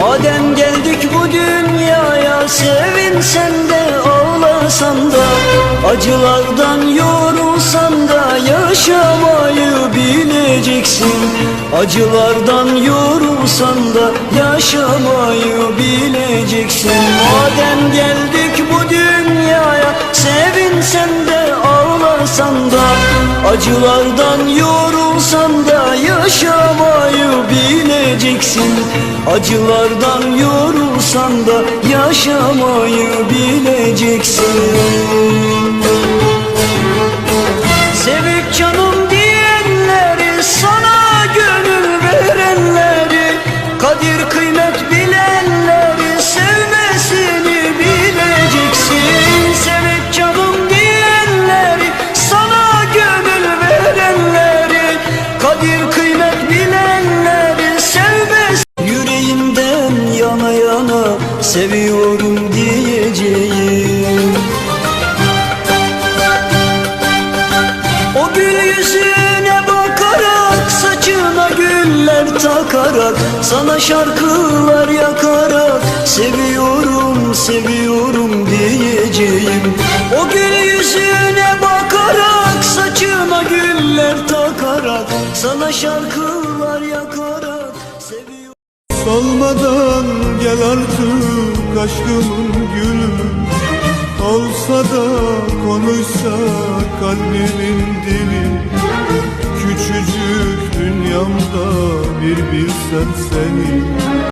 Madem geldik bu dünyaya Sevinsen de ağlasan da Acılardan yorulsan da Yaşamayı bileceksin. Acılardan yorulsan da Yaşamayı bileceksin. Madem geldik bu dünyaya Sevinsen de ağlasan da Acılardan yorulsan bileceksin Acılardan yorulsan da Yaşamayı bileceksin. Sevik canım Seviyorum diyeceğim. O gül yüzüne bakarak Saçına güller takarak Sana şarkılar yakarak Seviyorum, seviyorum diyeceğim. O gül yüzüne bakarak Saçına güller takarak Sana şarkılar yakarak Solmadan gel artık aşkımın gülü Olsa da konuşsa kalbimin dili. Küçücük dünyamda bir bilsem seni